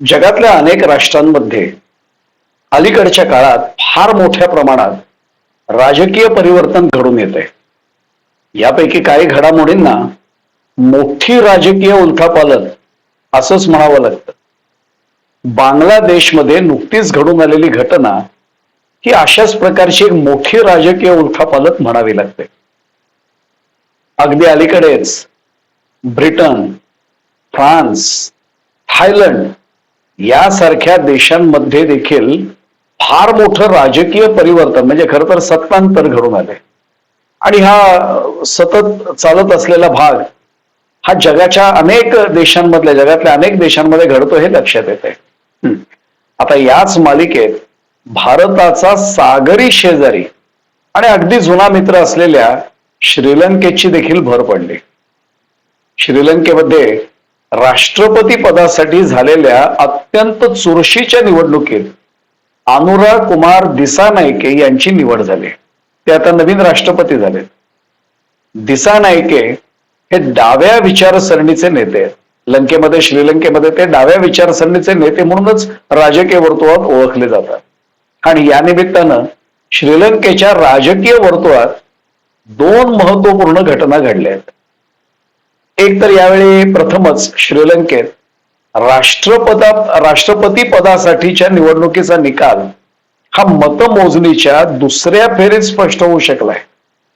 जगातल्या अनेक राष्ट्रांमध्ये अलीकडच्या काळात फार मोठ्या प्रमाणात राजकीय परिवर्तन घडून येते यापैकी काही घडामोडींना मोठी राजकीय उलथापालट असंच म्हणावं लागतं. बांगलादेशमध्ये नुकतीच घडून आलेली घटना ही अशाच प्रकारची एक मोठी राजकीय उलथापालट म्हणावी लागते. अगदी अलीकडेच ब्रिटन फ्रान्स थायलंड यासारख्या देशांमध्ये देखील फार मोठं राजकीय परिवर्तन म्हणजे खरं तर सत्तांतर घडून आले आणि हा सतत चालत असलेला भाग हा जगाच्या अनेक देशांमधल्या जगातल्या अनेक देशांमध्ये घडतो हे लक्षात येते आता याच मालिकेत भारताचा सागरी शेजारी आणि अगदी जुना मित्र असलेल्या श्रीलंकेची देखील भर पडली. श्रीलंकेमध्ये राष्ट्रपती पदासाठी झालेल्या अत्यंत चुरशीच्या निवडणुकीत अनुराग कुमार दिसानायके यांची निवड झाली. ते आता नवीन राष्ट्रपती झाले दिसानायके हे डाव्या विचारसरणीचे नेते लंकेमध्ये श्रीलंकेमध्ये ते डाव्या विचारसरणीचे नेते म्हणूनच राजकीय वर्तुळात ओळखले जातात. आणि या निमित्तानं श्रीलंकेच्या राजकीय वर्तुळात दोन महत्त्वपूर्ण घटना घडल्या आहेत. एक तर यावेळी प्रथमच श्रीलंकेत राष्ट्रपदा राष्ट्रपती पदासाठीच्या निवडणुकीचा निकाल हा मतमोजणीच्या दुसऱ्या फेरीत स्पष्ट होऊ शकलाय.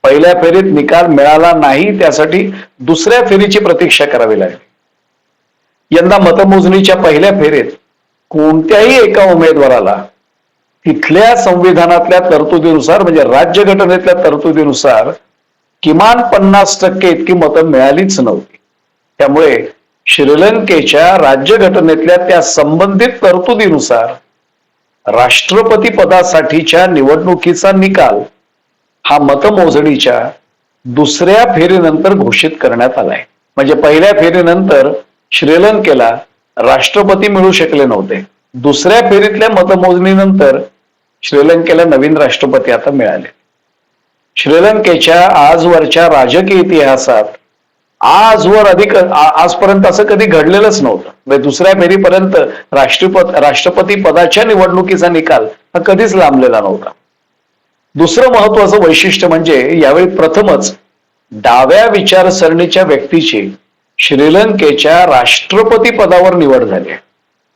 पहिल्या फेरीत निकाल मिळाला नाही त्यासाठी दुसऱ्या फेरीची प्रतीक्षा करावी लागली. यंदा मतमोजणीच्या पहिल्या फेरीत कोणत्याही एका उमेदवाराला तिथल्या संविधानातल्या तरतुदीनुसार म्हणजे राज्यघटनेतल्या तरतुदीनुसार किमान पन्नास टक्के इतकी मतं मिळालीच नव्हती. त्यामुळे श्रीलंकेच्या राज्यघटनेतल्या त्या संबंधित तरतुदीनुसार राष्ट्रपती पदासाठीच्या निवडणुकीचा निकाल हा मतमोजणीच्या दुसऱ्या फेरीनंतर घोषित करण्यात आलाय. म्हणजे पहिल्या फेरीनंतर श्रीलंकेला राष्ट्रपती मिळू शकले नव्हते. दुसऱ्या फेरीतल्या मतमोजणीनंतर श्रीलंकेला नवीन राष्ट्रपती आता मिळाले. श्रीलंकेच्या आजवरच्या राजकीय इतिहासात आजवर अधिक आजपर्यंत असं कधी घडलेलंच नव्हतं. म्हणजे दुसऱ्या फेरीपर्यंत राष्ट्रपत राष्ट्रपती पदाच्या निवडणुकीचा निकाल हा कधीच लांबलेला नव्हता. दुसरं महत्वाचं वैशिष्ट्य म्हणजे यावेळी प्रथमच डाव्या विचारसरणीच्या व्यक्तीची श्रीलंकेच्या राष्ट्रपती पदावर निवड झाली आहे.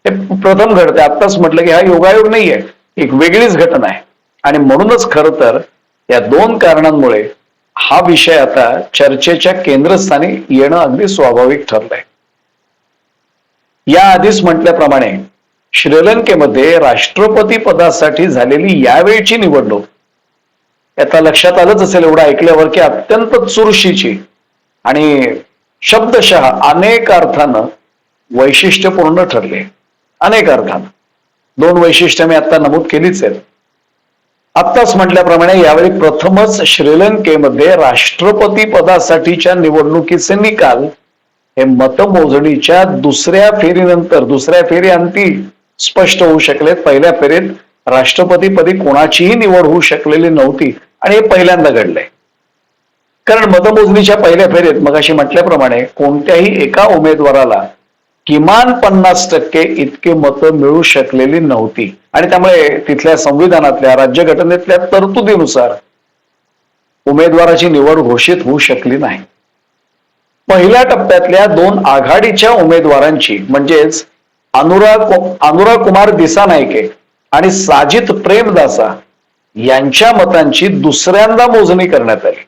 हे प्रथम घडते आत्ताच म्हटलं की हा योगायोग नाहीये. एक वेगळीच घटना आहे. आणि म्हणूनच खरं तर या दोन कारणांमुळे हा विषय आता चर्चेच्या केंद्रस्थानी येणं अगदी स्वाभाविक ठरलंय. या आधीच म्हटल्याप्रमाणे श्रीलंकेमध्ये राष्ट्रपती पदासाठी झालेली यावेळची निवडणूक आता लक्षात आलंच असेल एवढं ऐकल्यावर की अत्यंत चुरशीची आणि शब्दशः अनेक अर्थानं वैशिष्ट्यपूर्ण ठरले. अनेक अर्थानं. दोन वैशिष्ट्य मी आता नमूद केलीच आहेत. आत्ताच म्हटल्याप्रमाणे यावेळी प्रथमच श्रीलंकेमध्ये राष्ट्रपती पदासाठीच्या निवडणुकीचे निकाल हे मतमोजणीच्या दुसऱ्या फेरीनंतर दुसऱ्या फेरी अंती स्पष्ट होऊ शकलेत. पहिल्या फेरीत राष्ट्रपतीपदी कोणाचीही निवड होऊ शकलेली नव्हती आणि हे पहिल्यांदा घडलंय. कारण मतमोजणीच्या पहिल्या फेरीत मग अशी म्हटल्याप्रमाणे कोणत्याही एका उमेदवाराला किमान पन्नास टक्के इतके मतं मिळू शकलेली नव्हती. आणि त्यामुळे तिथल्या संविधानातल्या राज्यघटनेतल्या तरतुदीनुसार उमेदवाराची निवड घोषित होऊ शकली नाही. पहिल्या टप्प्यातल्या दोन आघाडीच्या उमेदवारांची म्हणजेच अनुराग अनुराग कुमार दिसानायके आणि साजित प्रेमदासा यांच्या मतांची दुसऱ्यांदा मोजणी करण्यात आली.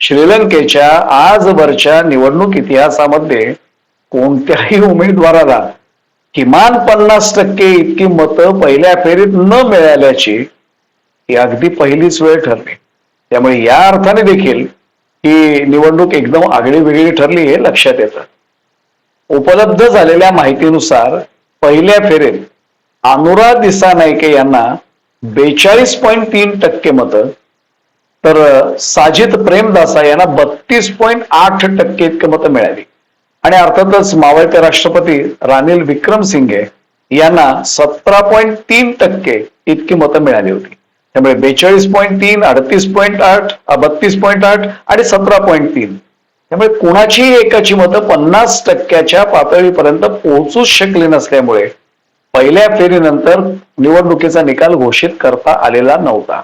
श्रीलंकेच्या आजवरच्या निवडणूक इतिहासामध्ये कोणत्याही उमेदवाराला किमान पन्नास टक्के इतकी मतं पहिल्या फेरीत न मिळाल्याची ही अगदी पहिलीच वेळ ठरली. त्यामुळे या अर्थाने देखील ही निवडणूक एकदम आगळी वेगळी ठरली हे लक्षात येतं. उपलब्ध झालेल्या माहितीनुसार पहिल्या फेरीत अनुराग दिसानायके यांना बेचाळीस पॉईंट तीन टक्के मतं तर साजिद प्रेमदासा यांना बत्तीस पॉईंट आठ टक्के इतके मतं मिळाली. आणि अर्थातच मावळते राष्ट्रपती रानिल विक्रमसिंघे यांना सतरा पॉईंट तीन टक्के इतकी मतं मिळाली होती. त्यामुळे बेचाळीस पॉईंट तीन अडतीस पॉईंट आठ बत्तीस पॉईंट आठ आणि सतरा पॉईंट तीन. त्यामुळे कुणाची एकाची मतं पन्नास टक्क्याच्या पातळीपर्यंत पोहोचूच शकली नसल्यामुळे पहिल्या फेरीनंतर निवडणुकीचा निकाल घोषित करता आलेला नव्हता.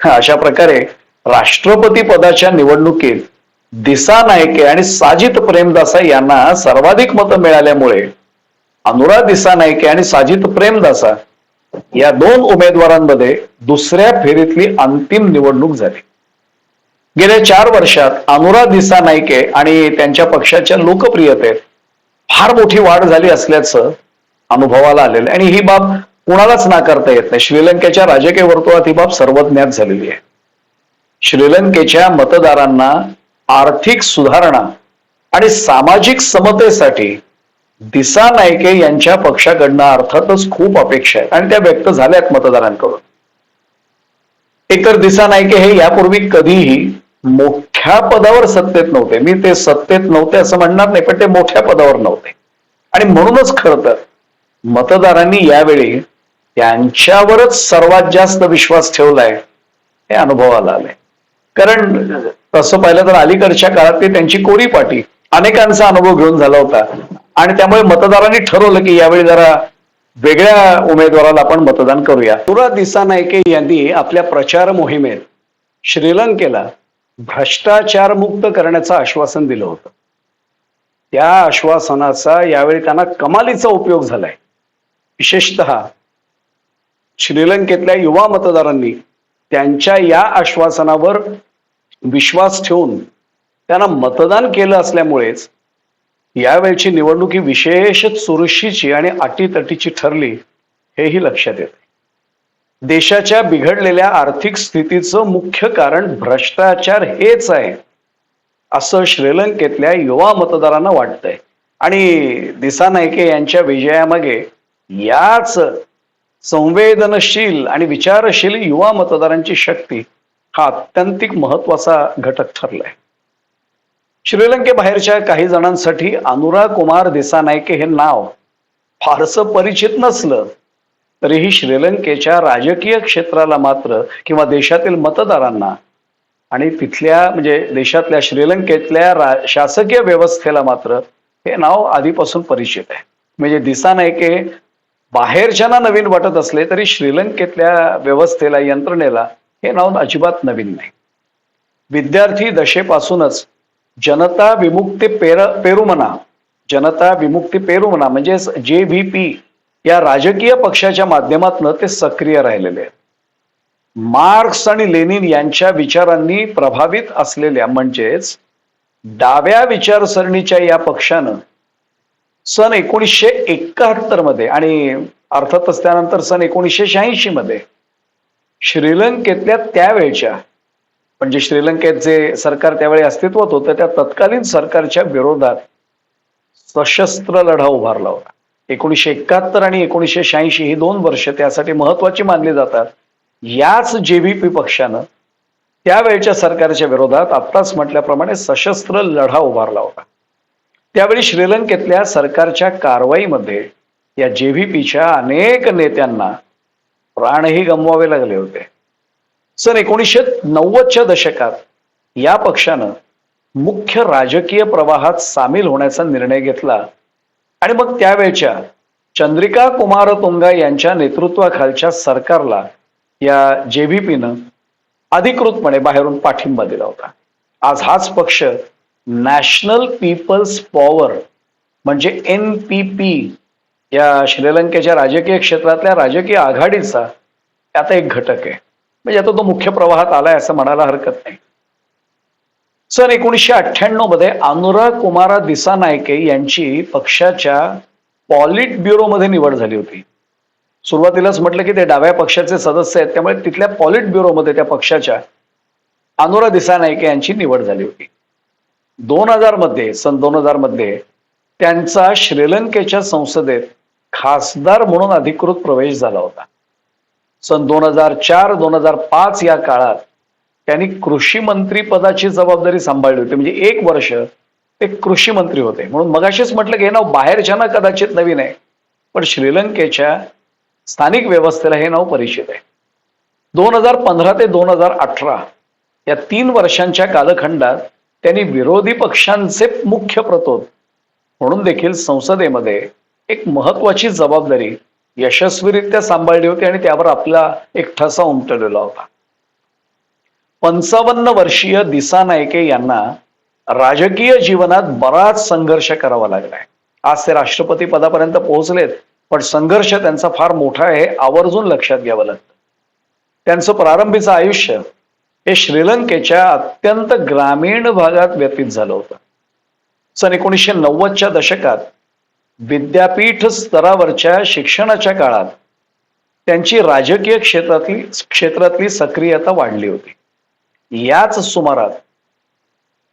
अशा प्रकारे राष्ट्रपती पदाच्या निवडणुकीत दिसा नायके आणि साजिद प्रेमदासा यांना सर्वाधिक मतं मिळाल्यामुळे अनुरा दिसा नायके आणि साजिद प्रेमदासा या दोन उमेदवारांमध्ये दुसऱ्या फेरीतली अंतिम निवडणूक झाली. गेल्या चार वर्षात अनुरा दिसा नायके आणि त्यांच्या पक्षाच्या लोकप्रियतेत फार मोठी वाढ झाली असल्याचं अनुभवाला आलेलं आणि ही बाब कुणालाच नाकारता येत नाही. श्रीलंकेच्या राजकीय वर्तुळात ही बाब सर्वज्ञात झालेली आहे. श्रीलंकेच्या मतदारांना आर्थिक सुधारणा आणि सामाजिक समतेसाठी दिसा नायके यांच्या पक्षाकडनं अर्थातच खूप अपेक्षा आहेत आणि त्या व्यक्त झाल्यात मतदारांकडून. एकतर दिसा नायके हे यापूर्वी कधीही मोठ्या पदावर सत्तेत नव्हते. मी ते सत्तेत नव्हते असं म्हणणार नाही पण ते मोठ्या पदावर नव्हते. आणि म्हणूनच खरं तर मतदारांनी यावेळी त्यांच्यावरच सर्वात जास्त विश्वास ठेवलाय हे अनुभवाला आलंय. कारण तसं पाहिलं तर अलीकडच्या काळात ते त्यांची कोरी पाटी अनेकांचा अनुभव घेऊन झाला होता. आणि त्यामुळे मतदारांनी ठरवलं की यावेळी जरा वेगळ्या उमेदवाराला आपण मतदान करूया. तुरा दिसा नायके यांनी आपल्या प्रचार मोहिमेत श्रीलंकेला भ्रष्टाचार मुक्त करण्याचं आश्वासन दिलं होतं. त्या आश्वासनाचा यावेळी त्यांना कमालीचा उपयोग झालाय. विशेषतः श्रीलंकेतल्या युवा मतदारांनी त्यांच्या या आश्वासनावर विश्वास ठेवून त्यांना मतदान केलं असल्यामुळेच यावेळची निवडणूक ही विशेषच चुरशीची आणि अटीतटीची ठरली हेही लक्षात येते. देशाच्या बिघडलेल्या आर्थिक स्थितीचं मुख्य कारण भ्रष्टाचार हेच आहे असं श्रीलंकेतल्या युवा मतदारांना वाटतंय. आणि दिसा नायके यांच्या विजयामागे याच संवेदनशील आणि विचारशील युवा मतदारांची शक्ती हा अत्यंतिक महत्त्वाचा घटक ठरलाय. श्रीलंकेबाहेरच्या काही जणांसाठी अनुराग कुमार दिसानायके हे नाव फारसं परिचित नसलं तरीही श्रीलंकेच्या राजकीय क्षेत्राला मात्र किंवा देशातील मतदारांना आणि तिथल्या म्हणजे देशातल्या श्रीलंकेतल्या रा शासकीय व्यवस्थेला मात्र हे नाव आधीपासून परिचित आहे. म्हणजे दिसानायके बाहेरच्यांना नवीन वाटत असले तरी श्रीलंकेतल्या व्यवस्थेला यंत्रणेला हे नाव अजिबात नवीन नाही. विद्यार्थी दशेपासूनच जनता विमुक्ती पेर पेरुमना जनता विमुक्ती पेरुमना म्हणजेच जे व्ही पी या राजकीय पक्षाच्या माध्यमातून ते सक्रिय राहिलेले आहेत. मार्क्स आणि लेनिन यांच्या विचारांनी प्रभावित असलेल्या म्हणजेच डाव्या विचारसरणीच्या या पक्षानं सन एकोणीसशे एकाहत्तरमध्ये आणि अर्थातच त्यानंतर सन एकोणीसशे शहाऐंशी मध्ये श्रीलंकेतल्या त्यावेळच्या म्हणजे श्रीलंकेत जे सरकार त्यावेळी अस्तित्वात होतं त्या तत्कालीन सरकारच्या विरोधात सशस्त्र लढा उभारला होता. एकोणीसशे एकाहत्तर आणि एकोणीसशे शहाऐंशी ही दोन वर्ष त्यासाठी महत्वाची मानली जातात. याच जेव्हीपी पक्षानं त्यावेळच्या सरकारच्या विरोधात आत्ताच म्हटल्याप्रमाणे सशस्त्र लढा उभारला होता. त्यावेळी श्रीलंकेतल्या सरकारच्या कारवाईमध्ये या जेव्हीपीच्या अनेक नेत्यांना प्राणही गमवावे लागले होते. सन एकोणीसशे नव्वदच्या दशकात या पक्षानं मुख्य राजकीय प्रवाहात सामील होण्याचा निर्णय घेतला आणि मग त्यावेळच्या चंद्रिका कुमार तुंगा यांच्या नेतृत्वाखालच्या सरकारला या जे व्ही पीनं अधिकृतपणे बाहेरून पाठिंबा दिला होता. आज हाच पक्ष नॅशनल पीपल्स पॉवर म्हणजे एन पी पी या श्रीलंकेच्या राजकीय क्षेत्रातल्या राजकीय आघाडीचा आता एक घटक आहे. म्हणजे आता तो मुख्य प्रवाहात आलाय असं म्हणायला हरकत नाही. सन एकोणीसशे अठ्ठ्याण्णवमध्ये अनुराग कुमारा दिसा नायके यांची पक्षाच्या पॉलिट ब्युरोमध्ये निवड झाली होती. सुरुवातीलाच म्हटलं की ते डाव्या पक्षाचे सदस्य आहेत त्यामुळे तिथल्या पॉलिट ब्युरोमध्ये त्या पक्षाच्या अनुरा दिसा नायके यांची निवड झाली होती. दोन हजारमध्ये सन दोन हजारमध्ये त्यांचा श्रीलंकेच्या संसदेत खासदार म्हणून अधिकृत प्रवेश झाला होता. सन दोन हजार चार दोन हजार पाच या काळात त्यांनी कृषी मंत्री पदाची जबाबदारी सांभाळली होती. म्हणजे एक वर्ष ते कृषी मंत्री होते. म्हणून मगाशीच म्हटलं की हे नाव बाहेरच्यांना कदाचित नवीन आहे. पण श्रीलंकेच्या स्थानिक व्यवस्थेला हे नाव परिचित आहे. दोन हजार पंधरा ते दोन हजार अठरा या तीन वर्षांच्या कालखंडात त्यांनी विरोधी पक्षांचे मुख्य प्रतोद. म्हणून देखील संसदेमध्ये एक महत्वाची जबाबदारी यशस्वीरित्या सांभाळली होती आणि त्यावर आपला एक ठसा उमटलेला होता. पंचावन्न वर्षीय दिसा नायके यांना राजकीय जीवनात बराच संघर्ष करावा लागलाय आज ते राष्ट्रपती पदापर्यंत पोहोचलेत पण संघर्ष त्यांचा फार मोठा आहे आवर्जून लक्षात घ्यावं लागतं. त्यांचं प्रारंभीचं आयुष्य हे श्रीलंकेच्या अत्यंत ग्रामीण भागात व्यतीत झालं होतं. सन एकोणीसशे नव्वदच्या दशकात विद्यापीठ स्तरावरच्या शिक्षणाच्या काळात त्यांची राजकीय क्षेत्रातली क्षेत्रातली सक्रियता वाढली होती. याच सुमारात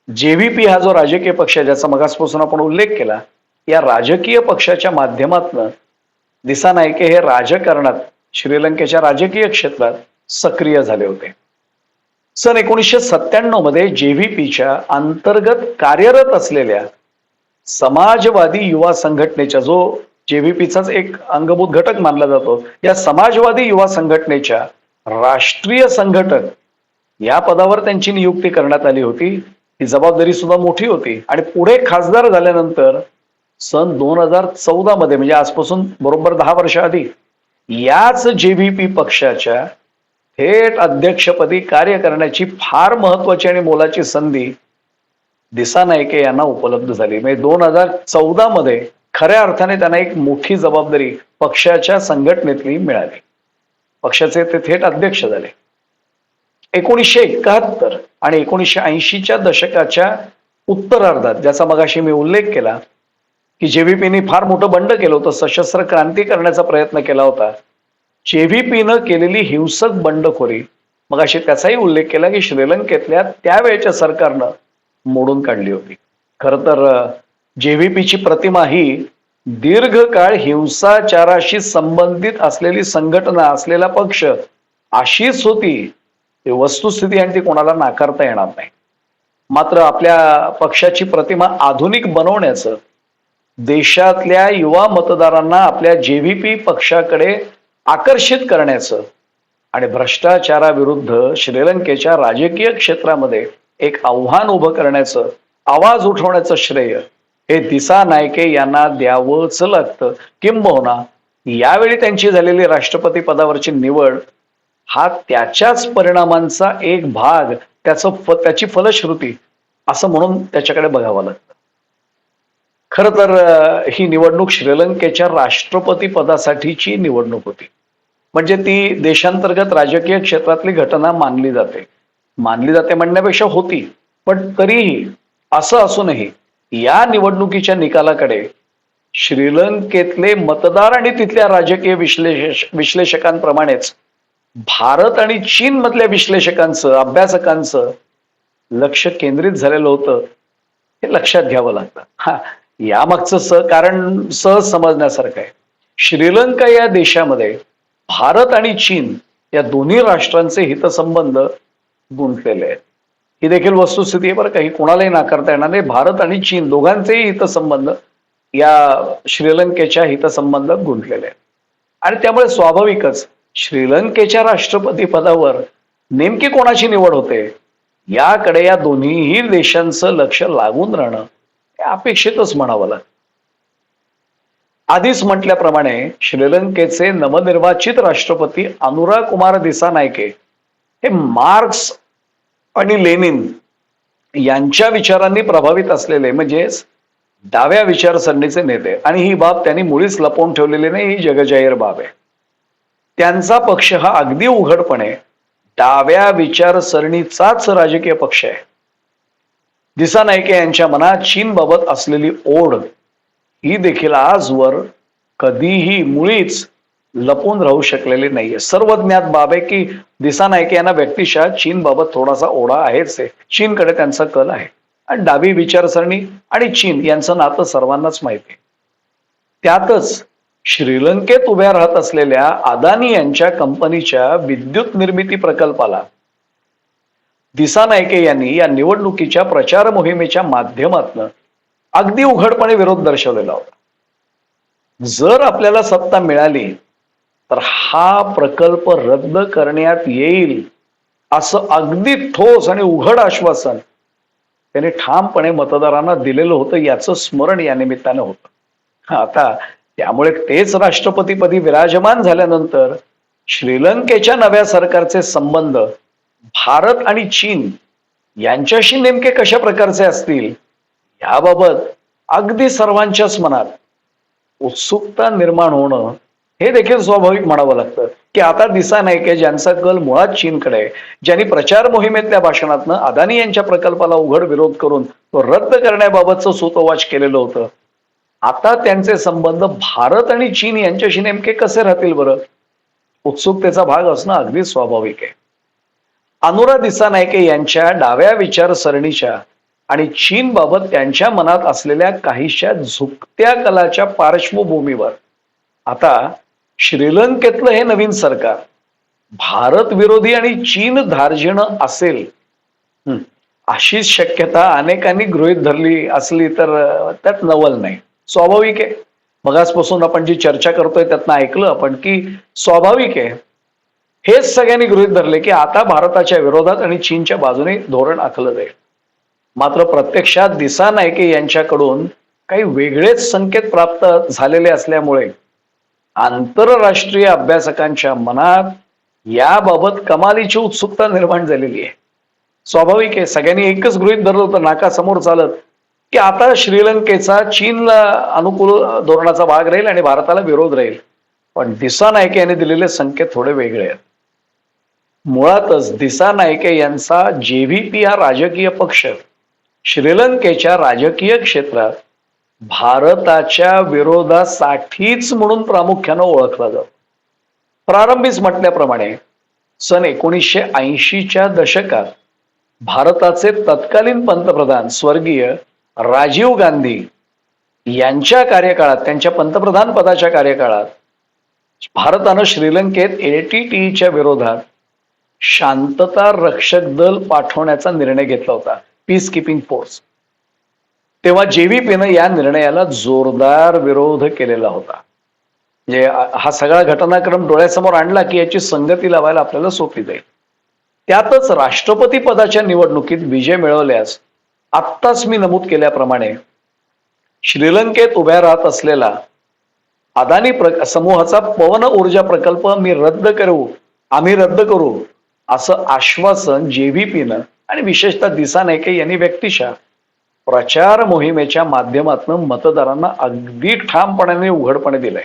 जेव्हीपी हा जो राजकीय पक्ष आहे ज्याचा मगासपासून आपण उल्लेख केला या राजकीय पक्षाच्या माध्यमातनं दिसा नायके हे राजकारणात श्रीलंकेच्या राजकीय क्षेत्रात सक्रिय झाले होते. सन एकोणीसशे सत्त्याण्णवमध्ये जेव्हीपीच्या अंतर्गत कार्यरत असलेल्या समाजवादी युवा संघटनेच्या जो जेव्हीपीचाच एक अंगभूत घटक मानला जातो या समाजवादी युवा संघटनेच्या राष्ट्रीय संघटक या पदावर त्यांची नियुक्ती करण्यात आली होती. ही जबाबदारी सुद्धा मोठी होती. आणि पुढे खासदार झाल्यानंतर सन दोन हजार चौदा मध्ये म्हणजे आजपासून बरोबर दहा वर्ष आधी याच जेव्हीपी पक्षाच्या थेट अध्यक्षपदी कार्य करण्याची फार महत्वाची आणि मोलाची संधी दिसा नायके यांना उपलब्ध झाली. म्हणजे दोन हजार चौदा मध्ये खऱ्या अर्थाने त्यांना एक मोठी जबाबदारी पक्षाच्या संघटनेतली मिळाली. पक्षाचे ते थेट अध्यक्ष झाले. एकोणीसशे एकाहत्तर आणि एकोणीसशे ऐंशीच्या दशकाच्या उत्तरार्धात ज्याचा मगाशी मी उल्लेख केला की जेव्हीपीने फार मोठं बंड केलं होतं सशस्त्र क्रांती करण्याचा प्रयत्न केला होता जेव्हीपीनं केलेली हिंसक बंडखोरी मग अशी त्याचाही उल्लेख केला की श्रीलंकेतल्या त्यावेळेच्या सरकारनं मोडून काढली होती. खर तर जेव्हीपीची प्रतिमा ही दीर्घकाळ हिंसाचाराशी संबंधित असलेली संघटना असलेला पक्ष अशीच होती ही वस्तुस्थिती आणि ती कोणाला नाकारता येणार नाही. मात्र आपल्या पक्षाची प्रतिमा आधुनिक बनवण्याचं देशातल्या युवा मतदारांना आपल्या जेव्हीपी पक्षाकडे आकर्षित करण्याचं आणि भ्रष्टाचाराविरुद्ध श्रीलंकेच्या राजकीय क्षेत्रामध्ये एक आव्हान उभं करण्याचं आवाज उठवण्याचं श्रेय हे दिसा नायके यांना द्यावंच लागतं. किंबहुना यावेळी त्यांची झालेली राष्ट्रपती पदावरची निवड हा त्याच्याच परिणामांचा एक भाग त्याचं फ त्याची फलश्रुती असं म्हणून त्याच्याकडे बघावं लागतं. खर तर ही निवडणूक श्रीलंकेच्या राष्ट्रपती पदासाठीची निवडणूक होती. म्हणजे ती देशांतर्गत राजकीय क्षेत्रातली घटना मानली जाते. मानली जाते म्हणण्यापेक्षा होती. पण तरीही असं असूनही या निवडणुकीच्या निकालाकडे श्रीलंकेतले मतदार आणि तिथल्या राजकीय विश्लेष विश्लेषकांप्रमाणेच भारत आणि चीन मधल्या विश्लेषकांचं अभ्यासकांचं लक्ष केंद्रित झालेलं होतं हे लक्षात घ्यावं लागतं. हा यामागचं स कारण सहज समजण्यासारखं आहे. श्रीलंका या देशामध्ये भारत आणि चीन या दोन्ही राष्ट्रांचे हितसंबंध गुंतलेले आहेत. ही देखील वस्तुस्थिती आहे बरं काही कोणालाही नाकारता येणार नाही. भारत आणि चीन दोघांचेही हितसंबंध या श्रीलंकेच्या हितसंबंधात गुंतलेले आहेत. आणि त्यामुळे स्वाभाविकच श्रीलंकेच्या राष्ट्रपती पदावर नेमकी कोणाची निवड होते याकडे या दोन्हीही देशांचं लक्ष लागून राहणं हे अपेक्षितच म्हणावं लागतं. आधीच म्हटल्याप्रमाणे श्रीलंकेचे नवनिर्वाचित राष्ट्रपती अनुरा कुमार दिसानायके हे मार्क्स आणि लेनिन यांच्या विचारांनी प्रभावित असलेले म्हणजेच डाव्या विचारसरणीचे नेते. आणि ही बाब त्यांनी मुळीच लपवून ठेवलेली नाही ही जगजाहीर बाब आहे. त्यांचा पक्ष हा अगदी उघडपणे डाव्या विचारसरणीचाच राजकीय पक्ष आहे. दिसा नायके यांच्या मनात चीनबाबत असलेली ओढ ही देखील आजवर कधीही मुळीच लपून राहू शकलेली नाहीये. सर्व ज्ञात बाब आहे की दिसा नायके यांना व्यक्तिशः चीन बाबत थोडासा ओढा आहेच आहे. चीनकडे त्यांचा कल आहे. आणि डावी विचारसरणी आणि चीन यांचं नातं सर्वांनाच माहिती आहे. त्यातच श्रीलंकेत उभ्या राहत असलेल्या अदानी यांच्या कंपनीच्या विद्युत निर्मिती प्रकल्पाला दिसा नायके यांनी या निवडणुकीच्या प्रचार मोहिमेच्या माध्यमातून अगदी उघडपणे विरोध दर्शवलेला होता. जर आपल्याला सत्ता मिळाली तर हा प्रकल्प रद्द करण्यात येईल असं अगदी ठोस आणि उघड आश्वासन त्याने ठामपणे मतदारांना दिलेलं होतं याचं स्मरण या निमित्तानं होतं. आता त्यामुळे तेच राष्ट्रपतीपदी विराजमान झाल्यानंतर श्रीलंकेच्या नव्या सरकारचे संबंध भारत आणि चीन यांच्याशी नेमके कशा प्रकारचे असतील याबाबत अगदी सर्वांच्याच मनात उत्सुकता निर्माण होणं हे देखील स्वाभाविक म्हणावं लागतं. की आता दिसा नाही की ज्यांचा कल मुळात चीनकडे आहे ज्यांनी प्रचार मोहिमेतल्या भाषणातनं अदानी यांच्या प्रकल्पाला उघड विरोध करून तो रद्द करण्याबाबतचं सूतोवाच केलेलं होतं. आता त्यांचे संबंध भारत आणि चीन यांच्याशी नेमके कसे राहतील बरं? उत्सुकतेचा भाग असणं अगदी स्वाभाविक आहे. अनुरा दिसानायके यांच्या डाव्या विचारसरणीच्या आणि चीन बाबत त्यांच्या मनात असलेल्या काहीशा झुकत्या कलाच्या पार्श्वभूमीवर आता श्रीलंकेतलं हे नवीन सरकार भारत विरोधी आणि चीन धार्जिण असेल अशीच शक्यता अनेकांनी गृहीत धरली असली तर त्यात नवल नाही. स्वाभाविक आहे. मगासपासून आपण जी चर्चा करतोय त्यातनं ऐकलं आपण की स्वाभाविक आहे. हेच सगळ्यांनी गृहीत धरले की आता भारताच्या विरोधात आणि चीनच्या बाजूने धोरण आखलं जाईल. मात्र प्रत्यक्षात दिसा नायके यांच्याकडून काही वेगळेच संकेत प्राप्त झालेले असल्यामुळे आंतरराष्ट्रीय अभ्यासकांच्या मनात याबाबत कमालीची उत्सुकता निर्माण झालेली आहे. स्वाभाविक आहे सगळ्यांनी एकच गृहीत धरलं होतं नाकासमोर चालत की आता श्रीलंकेचा चीनला अनुकूल धोरणाचा भाग राहील आणि भारताला विरोध राहील. पण दिसा नायके यांनी दिलेले संकेत थोडे वेगळे आहेत. मुळातच दिसा नायके यांचा जेव्हीपी हा राजकीय पक्ष श्रीलंकेच्या राजकीय क्षेत्रात भारताच्या विरोधासाठीच म्हणून प्रामुख्यानं ओळखला जातो. प्रारंभीच म्हटल्याप्रमाणे सन एकोणीसशे ऐंशीच्या दशकात भारताचे तत्कालीन पंतप्रधान स्वर्गीय राजीव गांधी यांच्या कार्यकाळात त्यांच्या पंतप्रधान पदाच्या कार्यकाळात भारतानं श्रीलंकेत एटीटीईच्या विरोधात शांतता रक्षक दल पाठवण्याचा निर्णय घेतला होता. पीस किपिंग फोर्स तेव्हा जेव्हीपीनं या निर्णयाला जोरदार विरोध केलेला होता. म्हणजे हा सगळा घटनाक्रम डोळ्यासमोर आणला की याची संगती लावायला आपल्याला सोपी जाईल. त्यातच राष्ट्रपती पदाच्या निवडणुकीत विजय मिळवल्यास आत्ताच मी नमूद केल्याप्रमाणे श्रीलंकेत उभ्या राहत असलेला अदानी प्र समूहाचा पवन ऊर्जा प्रकल्प मी रद्द करू आम्ही रद्द करू असं आश्वासन जेव्हीपीनं आणि विशेषतः दिसा नायके यांनी व्यक्तिशा प्रचार मोहिमेच्या माध्यमातून मतदारांना अगदी ठामपणाने उघडपणे दिलंय.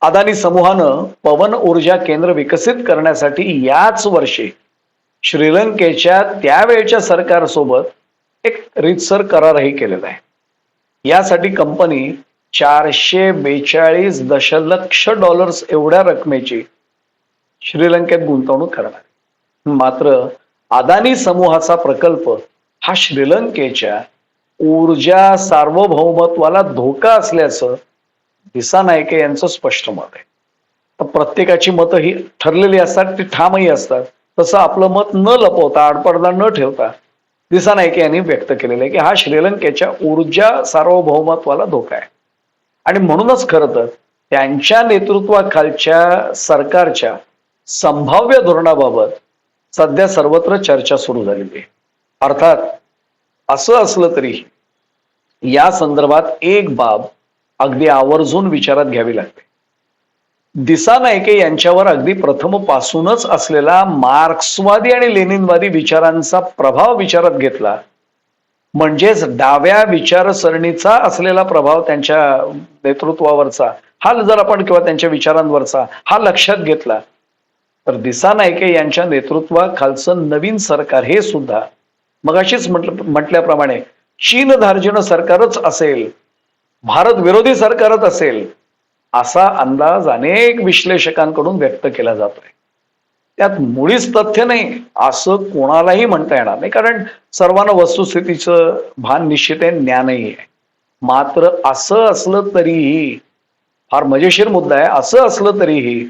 अदानी समूहानं पवन ऊर्जा केंद्र विकसित करण्यासाठी याच वर्षी श्रीलंकेच्या त्यावेळच्या सरकारसोबत एक रीतसर करारही केलेला आहे. यासाठी कंपनी चारशे बेचाळीस दशलक्ष डॉलर्स एवढ्या रकमेची श्रीलंकेत गुंतवणूक करणार मात्र अदानी समूहाचा प्रकल्प हा श्रीलंकेच्या ऊर्जा सार्वभौमत्वाला धोका असल्याचं दिसा नायके यांचं स्पष्ट मत आहे. तर प्रत्येकाची मतं ही ठरलेली असतात ती ठामही असतात. तसं आपलं मत न लपवता आडपडदा न ठेवता दिसा नायके यांनी व्यक्त केलेलं आहे की हा श्रीलंकेच्या ऊर्जा सार्वभौमत्वाला धोका आहे. आणि म्हणूनच खरं तर त्यांच्या नेतृत्वाखालच्या सरकारच्या संभाव्य धोरणाबाबत सध्या सर्वत्र चर्चा सुरू झालेली आहे. अर्थात असं असलं तरी या संदर्भात एक बाब अगदी आवर्जून विचारात घ्यावी लागते. दिसा नायके यांच्यावर अगदी प्रथमपासूनच असलेला मार्क्सवादी आणि लेनिनवादी विचारांचा प्रभाव विचारात घेतला म्हणजेच डाव्या विचारसरणीचा असलेला प्रभाव त्यांच्या नेतृत्वावरचा हा जर आपण किंवा त्यांच्या विचारांवरचा हा लक्षात घेतला तर दिसा नायके यांच्या नेतृत्वाखालचं नवीन सरकार हे सुद्धा. मगाशीच म्हटलं म्हटल्याप्रमाणे चीन धार्जिण सरकारच असेल भारत विरोधी सरकारच असेल असा अंदाज अनेक विश्लेषकांकडून व्यक्त केला जातोय. त्यात मुळीच तथ्य नाही असं कोणालाही म्हणता येणार नाही कारण सर्वांना वस्तुस्थितीचं भान निश्चित आहे ज्ञानही आहे. मात्र असं असलं तरीही फार मजेशीर मुद्दा आहे असं असलं तरीही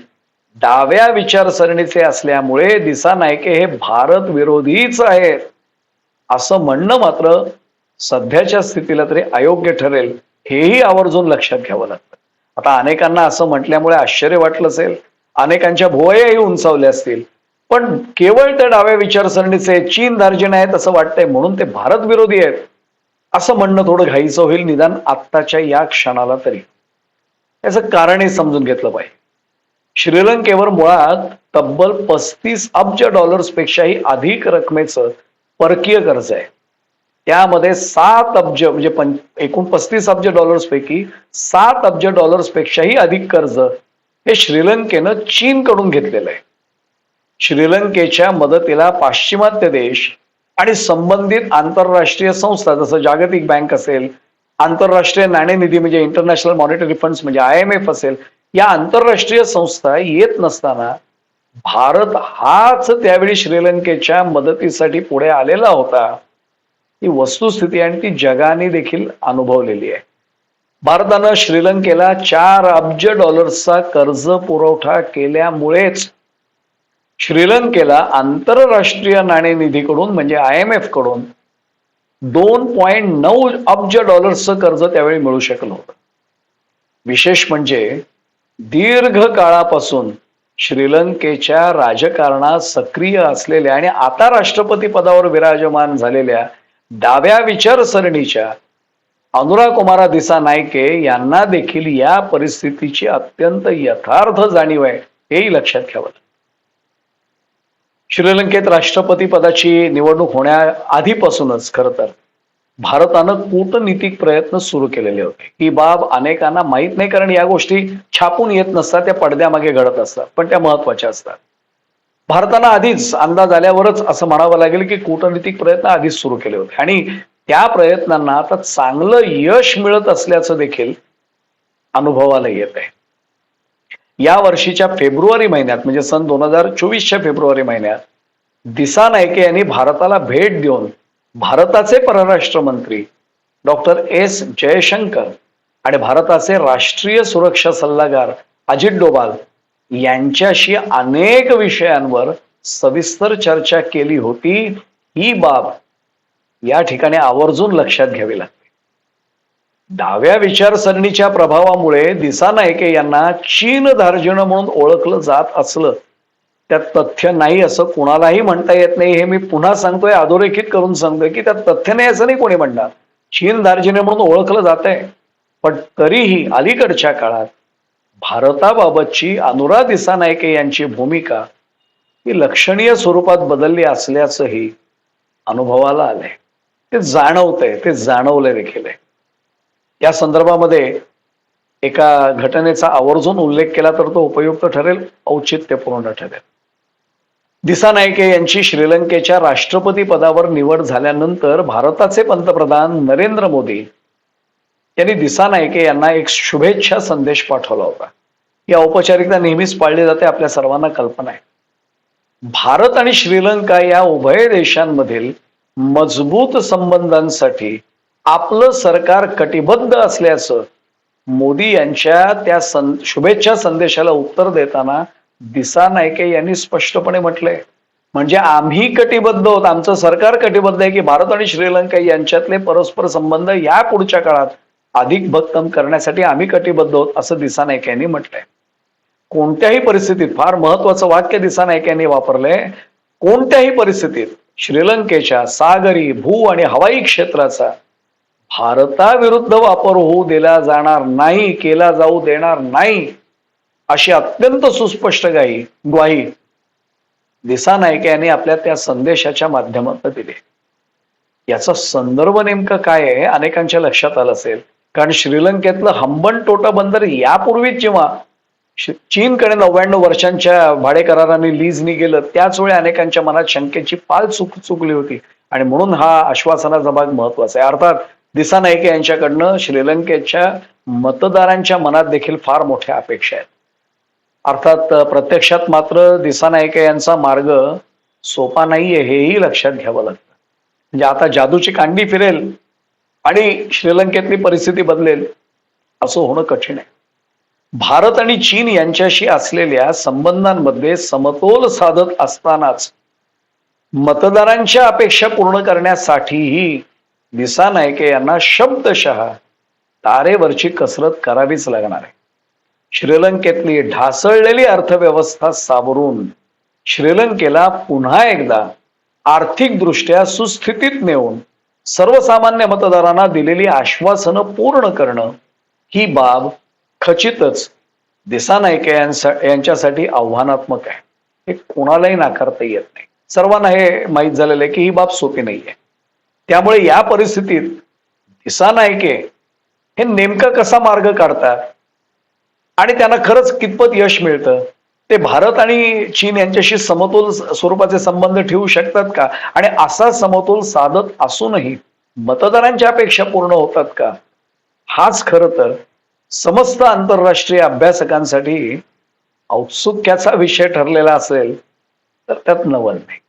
डाव्या विचारसरणीचे असल्यामुळे दिसा नायके हे भारत विरोधीच आहेत. असं म्हणणं मात्र सध्याच्या स्थितीला तरी अयोग्य ठरेल हेही आवर्जून लक्षात घ्यावं लागतं. आता अनेकांना असं म्हटल्यामुळे आश्चर्य वाटलं असेल अनेकांच्या भुवयाही उंचावल्या असतील. पण केवळ त्या डाव्या विचारसरणीचे चीन दार्जिन आहेत असं वाटतंय म्हणून ते भारत विरोधी आहेत. असं म्हणणं थोडं घाईचं होईल निदान आत्ताच्या या क्षणाला तरी. याचं कारणही समजून घेतलं पाहिजे. श्रीलंकेवर मुळात तब्बल पस्तीस अब्ज डॉलर्सपेक्षाही अधिक रकमेचं परकीय कर्ज आहे. त्यामध्ये सात अब्ज म्हणजे पं एकूण पस्तीस अब्ज डॉलर्स पैकी सात अब्ज डॉलर्सपेक्षाही अधिक कर्ज हे श्रीलंकेनं चीनकडून घेतलेलं आहे. श्रीलंकेच्या मदतीला पाश्चिमात्य देश आणि संबंधित आंतरराष्ट्रीय संस्था जसं जागतिक बँक असेल आंतरराष्ट्रीय नाणेनिधी म्हणजे इंटरनॅशनल मॉनिटरी फंड्स म्हणजे आय एम एफ असेल या आंतरराष्ट्रीय संस्था येत नसताना भारत हाच त्यावेळी श्रीलंकेच्या मदतीसाठी पुढे आलेला होता. ही वस्तुस्थिती आणि ती जगाने देखील अनुभवलेली आहे. भारतानं श्रीलंकेला चार अब्ज डॉलर्सचा कर्ज पुरवठा केल्यामुळेच श्रीलंकेला आंतरराष्ट्रीय नाणेनिधीकडून म्हणजे आय एम एफकडून दोन पॉइंट नऊ अब्ज डॉलर्सचं कर्ज त्यावेळी मिळू शकलं होतं. विशेष म्हणजे दीर्घ काळापासून श्रीलंकेच्या राजकारणात सक्रिय असलेल्या आणि आता राष्ट्रपती पदावर विराजमान झालेल्या डाव्या विचारसरणीच्या अनुरा कुमारा दिसा नायके यांना देखील या परिस्थितीची अत्यंत यथार्थ जाणीव आहे हेही लक्षात घ्यावं श्रीलंकेत राष्ट्रपती पदाची निवडणूक होण्याआधीपासूनच खरं तर. भारतानं कूटनीतिक प्रयत्न सुरू केलेले होते. ही बाब अनेकांना माहीत नाही कारण या गोष्टी छापून येत नसतात त्या पडद्यामागे घडत असतात पण त्या महत्त्वाच्या असतात. भारताला आधीच अंदाज आल्यावरच असं म्हणावं लागेल की कूटनीतिक प्रयत्न आधीच सुरू केले होते. आणि त्या प्रयत्नांना आता चांगलं यश मिळत असल्याचं देखील अनुभवाला येत आहे. या वर्षीच्या फेब्रुवारी महिन्यात म्हणजे सन दोन हजार चोवीसच्या फेब्रुवारी महिन्यात दिसा नायके यांनी भारताला भेट देऊन भारताचे परराष्ट्र मंत्री डॉक्टर एस जयशंकर आणि भारताचे राष्ट्रीय सुरक्षा सल्लागार अजित डोभाल यांच्याशी अनेक विषयांवर सविस्तर चर्चा केली होती. ही बाब या ठिकाणी आवर्जून लक्षात घ्यावी लागते. डाव्या विचारसरणीच्या प्रभावामुळे दिसा नायके यांना चीन धार्जिण म्हणून ओळखलं जात असलं त्यात तथ्य नाही असं कुणालाही म्हणता येत नाही. हे मी पुन्हा सांगतोय अधोरेखित करून सांगतोय की त्यात तथ्य नाही असं नाही कोणी म्हणणार. चीन दार्जिने म्हणून ओळखलं जात आहे पण तरीही अलीकडच्या काळात भारताबाबतची अनुरा दिसा नायके यांची भूमिका ही लक्षणीय स्वरूपात बदलली असल्याचंही अनुभवाला आलंय. ते जाणवतंय ते जाणवले देखील आहे. या संदर्भामध्ये एका घटनेचा आवर्जून उल्लेख केला तर तो उपयुक्त ठरेल औचित्यपूर्ण ठरेल. दिसा नायके यांची श्रीलंकेच्या राष्ट्रपती पदावर निवड झाल्यानंतर भारताचे पंतप्रधान नरेंद्र मोदी यांनी दिसा नायके यांना एक शुभेच्छा संदेश पाठवला होता. या औपचारिकता नेहमीच पाळली जाते आपल्या सर्वांना कल्पना आहे. भारत आणि श्रीलंका या उभय देशांमधील मजबूत संबंधांसाठी आपलं सरकार कटिबद्ध असल्याचं मोदी यांच्या त्या सं शुभेच्छा संदेशाला उत्तर देताना दिसा नायके यांनी स्पष्टपणे म्हटलंय. म्हणजे आम्ही कटिबद्ध आहोत आमचं सरकार कटिबद्ध आहे की भारत आणि श्रीलंका यांच्यातले परस्पर संबंध या पुढच्या काळात अधिक भक्कम करण्यासाठी आम्ही कटिबद्ध आहोत असं दिसा नायके यांनी म्हटलंय. कोणत्याही परिस्थितीत फार महत्वाचं वाक्य दिसा नायक यांनी वापरलंय कोणत्याही परिस्थितीत श्रीलंकेच्या सागरी भू आणि हवाई क्षेत्राचा भारताविरुद्ध वापर होऊ दिला जाणार नाही केला जाऊ देणार नाही अशी अत्यंत सुस्पष्ट गाई ग्वाही दिसा नायके यांनी आपल्या त्या संदेशाच्या माध्यमातून दिली. याचा संदर्भ नेमकं काय आहे अनेकांच्या लक्षात आलं असेल. कारण श्रीलंकेतलं हंबन टोटा बंदर यापूर्वीच जेव्हा चीनकडे नव्याण्णव वर्षांच्या भाडे कराराने लीजनी गेलं त्याच वेळी अनेकांच्या मनात शंकेची पाल चुक चुकली होती. आणि म्हणून हा आश्वासनाचा भाग महत्त्वाचा आहे. अर्थात दिसा नायके यांच्याकडनं श्रीलंकेच्या मतदारांच्या मनात देखील फार मोठ्या अपेक्षा आहेत. अर्थात प्रत्यक्षात मात्र दिसानायके यांचा मार्ग सोपा नाहीये हेही लक्षात घ्यावं लागतं. म्हणजे आता जादूची कांडी फिरेल आणि श्रीलंकेतली परिस्थिती बदलेल असं होणं कठीण आहे. भारत आणि चीन यांच्याशी असलेल्या संबंधांमध्ये समतोल साधत असतानाच मतदारांच्या अपेक्षा पूर्ण करण्यासाठीही दिसा नायके यांना शब्दशः तारेवरची कसरत करावीच लागणार आहे. श्रीलंकेतली ढासळलेली अर्थव्यवस्था सावरून श्रीलंकेला पुन्हा एकदा आर्थिकदृष्ट्या सुस्थितीत नेऊन सर्वसामान्य मतदारांना दिलेली आश्वासनं पूर्ण करणं ही बाब खचितच दिसानायके यांच्यासाठी आव्हानात्मक आहे. हे कोणालाही नाकारता येत नाही. सर्वांना हे माहीत झालेलं आहे की ही बाब सोपी नाही आहे त्यामुळे या परिस्थितीत दिसानायके हे नेमका कसा मार्ग काढतात? आणि त्यांना खरंच कितपत यश मिळतं? ते भारत आणि चीन यांच्याशी समतोल स्वरूपाचे संबंध ठेवू शकतात का? आणि असा समतोल साधत असूनही मतदारांच्या अपेक्षा पूर्ण होतात का? हाच खर तर समस्त आंतरराष्ट्रीय अभ्यासकांसाठी औत्सुक्याचा विषय ठरलेला असेल तर त्यात नवल नाही.